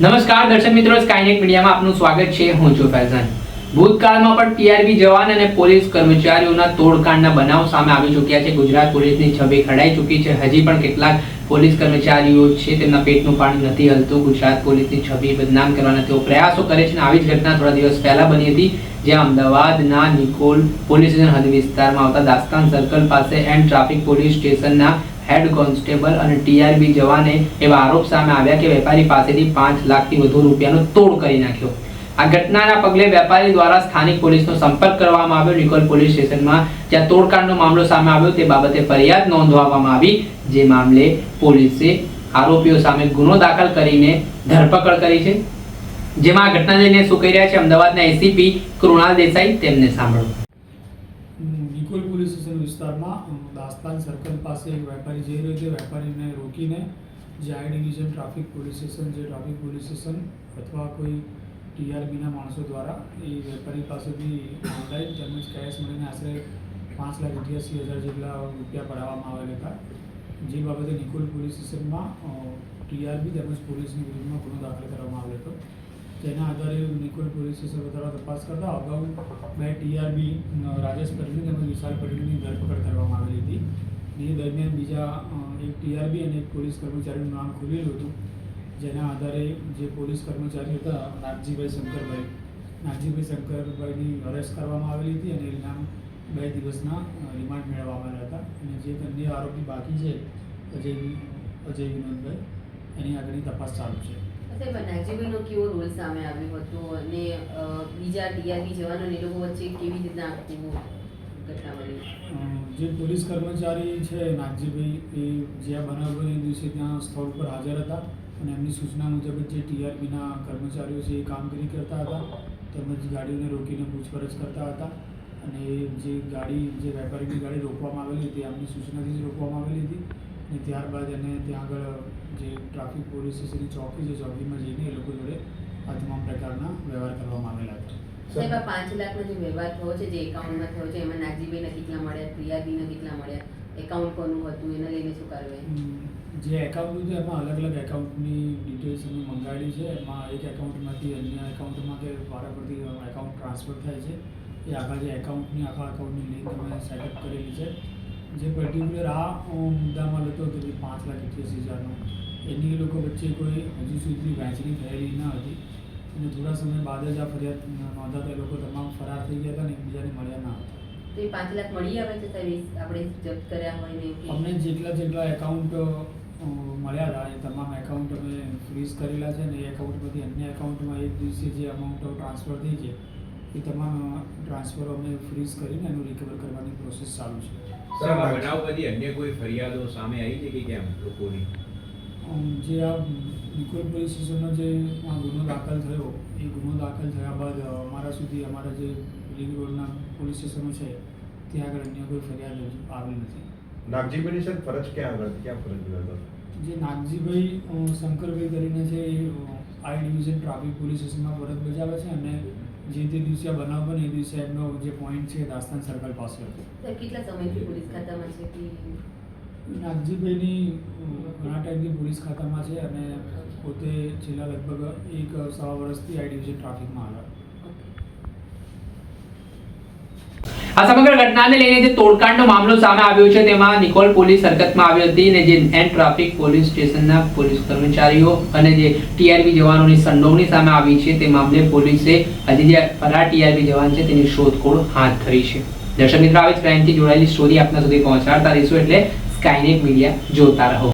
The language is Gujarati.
નમસ્કાર, દર્શક મિત્રો સ્કાયનેટ મીડિયામાં આપનું સ્વાગત છે. હું છું ફૈઝાન. ભૂતકાળમાં પણ ટીઆરબી જવાન અને પોલીસ કર્મચારીઓના તોડકાંડના બનાવ સામે આવી ચૂક્યા છે. ગુજરાત પોલીસની છબી ખડાઈ ચૂકી છે. હજી પણ કેટલાક પોલીસ કર્મચારીઓ છે, તેમના પેટનું પાણી નથી હલતું. ગુજરાત પોલીસની છબી બદનામ કરવાના તેઓ પ્રયાસો કરે છે અને આવી જ ઘટના થોડા દિવસ પહેલા બની હતી, જ્યાં અમદાવાદના નિકોલ પોલીસ સ્ટેશન હદ વિસ્તારમાં આવતા દાસ્તાન સર્કલ પાસે એન્ડ ટ્રાફિક પોલીસ સ્ટેશનના હેડ કોન્સ્ટેબલ અને ટીઆરબી જવાને એવા આરોપ સામે આવ્યા કે વેપારી પાસેથી પાંચ લાખથી વધુ રૂપિયાનો તોડ કરી નાખ્યો. આ ઘટનાના પગલે વેપારી દ્વારા સ્થાનિક પોલીસનો સંપર્ક કરવામાં આવ્યો. નિકોલ પોલીસ સ્ટેશનમાં જ્યાં તોડકાંડનો મામલો સામે આવ્યો તે બાબતે ફરિયાદ નોંધવામાં આવી, જે મામલે પોલીસે આરોપીઓ સામે ગુનો દાખલ કરીને ધરપકડ કરી છે. જેમાં આ ઘટના લઈને શું કહી રહ્યા છે અમદાવાદના એસીપી કૃણાલ દેસાઈ, તેમને સાંભળો. નિકોલ પોલીસ સ્ટેશન વિસ્તારમાં અ, સર્કલ પાસે એક વેપારી જઈ રહ્યો છે. વેપારીને રોકીને જે I division traffic police station જે ટ્રાફિક પોલીસ સ્ટેશન અથવા કોઈ ટીઆરબીના માણસો દ્વારા એ વેપારી પાસેથી ઓનલાઈન તેમજ કેશ મળીને આશરે પાંચ લાખ અઠ્યાસી હજાર જેટલા રૂપિયા પડાવવામાં આવેલા હતા. જે બાબતે નિકોલ પોલીસ સ્ટેશનમાં ટીઆરબી તેમજ પોલીસની વિરુદ્ધમાં ગુનો દાખલ કરવામાં આવ્યો હતો. તેના આધારે નિકોલ પોલીસ સ્ટેશન દ્વારા તપાસ કરતા અગાઉ બે ટીઆરબી રાજેશ પટેલની તેમજ વિશાલ પટેલની ધરપકડ કરવામાં આવેલી હતી. એ દરમિયાન બીજા એક ટીઆરબી અને એક પોલીસ કર્મચારીનું નામ ખુલેલું હતું, જેના આધારે જે પોલીસ કર્મચારી હતા, નાગજીભાઈ શંકરભાઈ. નાગજીભાઈ શંકરભાઈની અરેસ્ટ કરવામાં આવેલી હતી અને એના બે દિવસના રિમાન્ડ મેળવવામાં આવ્યા હતા. અને જે અન્ય આરોપી બાકી છે, અજય અજય વિનોદભાઈ, એની આગળની તપાસ ચાલુ છે. નાગજીભાઈનો કેવો રોલ સામે આવ્યો હતો અને બીજા ટીઆરબી જવાનો એ લોકો વચ્ચે કેવી રીતના ઘટના બની? જે પોલીસ કર્મચારી છે, નાગજીભાઈ, એ જ્યાં બનાવ બન્યો દિવસે ત્યાં સ્થળ પર હાજર હતા અને એમની સૂચના મુજબ જે ટીઆરપીના કર્મચારીઓ છે એ કામગીરી કરતા હતા, તેમજ ગાડીઓને રોકીને પૂછપરછ કરતા હતા અને જે ગાડી, જે વેપારીની ગાડી રોકવામાં આવેલી હતી, એમની સૂચનાથી જ રોકવામાં આવેલી હતી અને ત્યારબાદ એને ત્યાં આગળ જે ટ્રાફિક પોલીસ સ્ટેશનની ચોકી છે ચોકીમાં જઈને એ લોકો જોડે આ તમામ પ્રકારના વ્યવહાર કરવામાં આવેલા હતા સાહેબ આ પાંચ લાખનો જે વ્યવહાર થયો છે જે એકાઉન્ટમાં થયો છે એમાં નાગજીભાઈના કેટલા મળ્યા ટીઆરબીના કેટલા મળ્યા એકાઉન્ટ કોનું હતું એને લઈને શું કાર્યવાહી જે એકાઉન્ટ હતું એમાં અલગ અલગ એકાઉન્ટની ડિટેલ્સ અમે મંગાવેલી છે. એમાં એક એકાઉન્ટમાંથી અન્ય એકાઉન્ટમાં કે વારાફરતી એકાઉન્ટ ટ્રાન્સફર થાય છે. એ આખા જે એકાઉન્ટની આખા એકાઉન્ટની લિંક અમે સેટઅપ કરેલી છે. જે પર્ટિક્યુલર આ મુદ્દામાં લેતો હતો કે પાંચ લાખ અઠ્યાસી હજારનો. એની લોકો વચ્ચે કોઈ હજુ સુધી વહેંચણી થયેલી ન હતી. અને થોડા સમય બાદ જ આ ફરિયાદ નોંધાતા એ લોકો તમામ ફરાર થઈ ગયા હતા અને એકબીજાને મળ્યા ના હતા. તો એ પાંચ લાખ મળી આવે છે આપણે જપ્ત કર્યા હોય અમને જેટલા જેટલા એકાઉન્ટ મળ્યા હતા એ તમામ એકાઉન્ટ અમે ફ્રીઝ કરેલા છે ને એ એકાઉન્ટમાંથી અન્ય એકાઉન્ટમાં એક દિવસે જે અમાઉન્ટ ટ્રાન્સફર થઈ છે એ તમામ ટ્રાન્સફર અમે ફ્રીઝ કરીને એનું રિકવર કરવાની પ્રોસેસ ચાલુ છે. સર આ બનાવ પછી અન્ય કોઈ ફરિયાદો સામે આવી છે કે કેમ લોકોની? જે આ નિકોલ પોલીસ સ્ટેશનનો જે આ ગુનો દાખલ થયો એ ગુનો દાખલ થયા બાદ અમારા સુધી અમારા જે રિંગ રોડના પોલીસ સ્ટેશનો છે ત્યાં આગળ અન્ય કોઈ ફરિયાદ આવી નથી. નાગજીભાઈની સર ફરજ ક્યાં આગળ ક્યાં ફરજ બજાવતા? જે નાગજીભાઈ શંકરભાઈ કરીને છે એ આઈ ડિવિઝન ટ્રાફિક પોલીસ સ્ટેશનમાં ફરજ બજાવે છે અને જે તે દિવસે આ બનાવ બને એ દિવસે એમનો જે પોઈન્ટ છે દાસ્તાન સર્કલ પાસે હતો. કેટલા સમયથી પોલીસ ખાતામાં છે કે? નાગજીભાઈની ઘણા ટાઈમથી પોલીસ ખાતામાં છે અને પોતે છેલ્લા લગભગ એક સવા વર્ષથી આ ડિવિઝન ટ્રાફિકમાં આવ્યા. આ સમગ્ર ઘટનાને લઈને જે તોડકાંડનો મામલો સામે આવ્યો છે, તેમાં નિકોલ પોલીસ હરકતમાં આવી હતી અને જે એન ટ્રાફિક પોલીસ સ્ટેશનના પોલીસ કર્મચારીઓ અને જે ટીઆરબી જવાનોની સંડોવણી સામે આવી છે, તે મામલે પોલીસે હજી જે ફરાર ટીઆરબી જવાન છે, તેની શોધખોળ હાથ ધરી છે. દર્શક મિત્રો, આવી ક્રાઇમથી જોડાયેલી સ્ટોરી આપના સુધી પહોંચાડતા રહીશું, એટલે સ્કાયનેટ મીડિયા જોતા રહો.